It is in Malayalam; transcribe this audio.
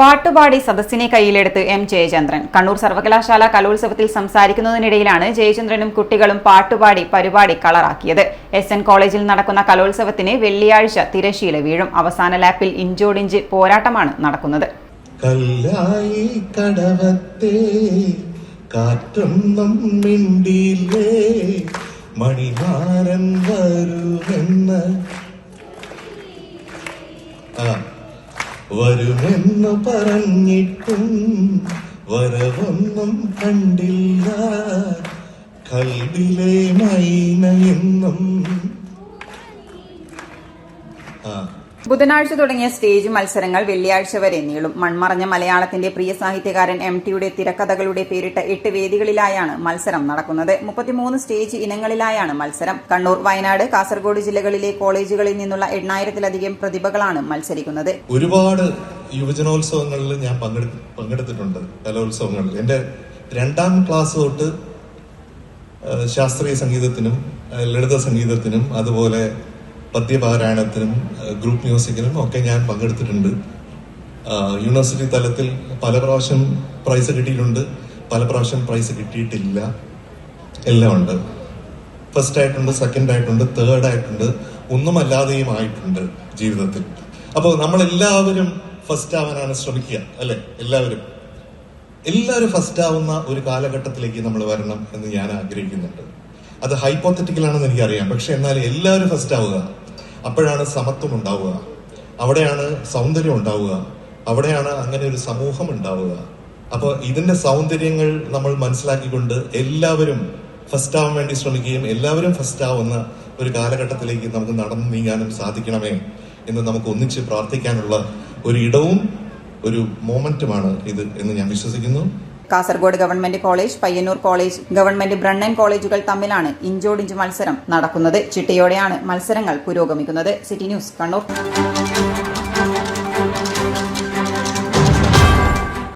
പാട്ടുപാടി സദസ്സിനെ കയ്യിലെടുത്ത് എം ജയചന്ദ്രൻ. കണ്ണൂർ സർവകലാശാല കലോത്സവത്തിൽ സംസാരിക്കുന്നതിനിടയിലാണ് ജയചന്ദ്രനും കുട്ടികളും പാട്ടുപാടി പരിപാടി കളറാക്കിയത്. എസ് എൻ കോളേജിൽ നടക്കുന്ന കലോത്സവത്തിന് വെള്ളിയാഴ്ച തിരശീല വീഴും. അവസാന ലാപ്പിൽ ഇഞ്ചോടിഞ്ച് പോരാട്ടമാണ് നടക്കുന്നത്. കല്ലായി കടവത്തെ വരുമെന്ന് പറഞ്ഞിട്ടും വരവൊന്നും കണ്ടില്ല. കൽവിലെ മൈനയെന്നും ആ. ബുധനാഴ്ച തുടങ്ങിയ സ്റ്റേജ് മത്സരങ്ങൾ വെള്ളിയാഴ്ച വരെ നീളും. മൺമറഞ്ഞ മലയാളത്തിന്റെ പ്രിയ സാഹിത്യകാരൻ എം ടിയുടെ തിരക്കഥകളുടെ പേരിട്ട എട്ട് വേദികളിലായാണ് മത്സരം നടക്കുന്നത്. മുപ്പത്തിമൂന്ന് സ്റ്റേജ് ഇനങ്ങളിലായാണ് മത്സരം. കണ്ണൂർ വയനാട് കാസർഗോഡ് ജില്ലകളിലെ കോളേജുകളിൽ നിന്നുള്ള എണ്ണായിരത്തിലധികം പ്രതിഭകളാണ് മത്സരിക്കുന്നത്. ഒരുപാട് യുവജനോത്സവങ്ങളിൽ ഞാൻ പങ്കെടു പങ്കെടുത്തിട്ടുണ്ട് കലോത്സവങ്ങളിൽ. എന്റെ രണ്ടാം ക്ലാസ് തൊട്ട് ശാസ്ത്രീയ സംഗീതത്തിനും ലളിത സംഗീതത്തിനും അതുപോലെ പദ്യപാരായണത്തിനും ഗ്രൂപ്പ് മ്യൂസിക്കിനും ഒക്കെ ഞാൻ പങ്കെടുത്തിട്ടുണ്ട്. യൂണിവേഴ്സിറ്റി തലത്തിൽ പല പ്രാവശ്യം പ്രൈസ് കിട്ടിയിട്ടുണ്ട്. പല പ്രാവശ്യം പ്രൈസ് കിട്ടിയിട്ടില്ല. എല്ലാം ഉണ്ട്. ഫസ്റ്റ് ആയിട്ടുണ്ട് സെക്കൻഡ് ആയിട്ടുണ്ട് തേർഡ് ആയിട്ടുണ്ട്. ഒന്നുമല്ലാതെയും ആയിട്ടുണ്ട് ജീവിതത്തിൽ. അപ്പോൾ നമ്മളെല്ലാവരും ഫസ്റ്റ് ആവാനാണ് ശ്രമിക്കുക അല്ലെ? എല്ലാവരും. എല്ലാവരും ഫസ്റ്റ് ആവുന്ന ഒരു കാലഘട്ടത്തിലേക്ക് നമ്മൾ വരണം എന്ന് ഞാൻ ആഗ്രഹിക്കുന്നുണ്ട്. അത് ഹൈപ്പോത്തറ്റിക്കൽ ആണെന്ന് എനിക്കറിയാം. പക്ഷെ എന്നാൽ എല്ലാവരും ഫസ്റ്റ് ആവുക. അപ്പോഴാണ് സമത്വം ഉണ്ടാവുക. അവിടെയാണ് സൗന്ദര്യം ഉണ്ടാവുക. അവിടെയാണ് അങ്ങനെ ഒരു സമൂഹം ഉണ്ടാവുക. അപ്പോൾ ഇതിന്റെ സൗന്ദര്യങ്ങൾ നമ്മൾ മനസ്സിലാക്കിക്കൊണ്ട് എല്ലാവരും ഫസ്റ്റ് ആവാൻ വേണ്ടി ശ്രമിക്കുകയും എല്ലാവരും ഫസ്റ്റ് ആവുന്ന ഒരു കാലഘട്ടത്തിലേക്ക് നമുക്ക് നടന്നു നീങ്ങാനും സാധിക്കണമേ എന്ന് നമുക്ക് ഒന്നിച്ച് പ്രാർത്ഥിക്കാനുള്ള ഒരു ഇടവും ഒരു മോമെന്റുമാണ് ഇത് എന്ന് ഞാൻ വിശ്വസിക്കുന്നു. Kasaragod government college Payyanur college government Brennan കോളേജുകൾ തമ്മിലാണ് ഇഞ്ചോടിഞ്ച് മത്സരം നടക്കുന്നത്. ചിട്ടയോടെയാണ് മത്സരങ്ങൾ പുരോഗമിക്കുന്നത്. City news Kannur.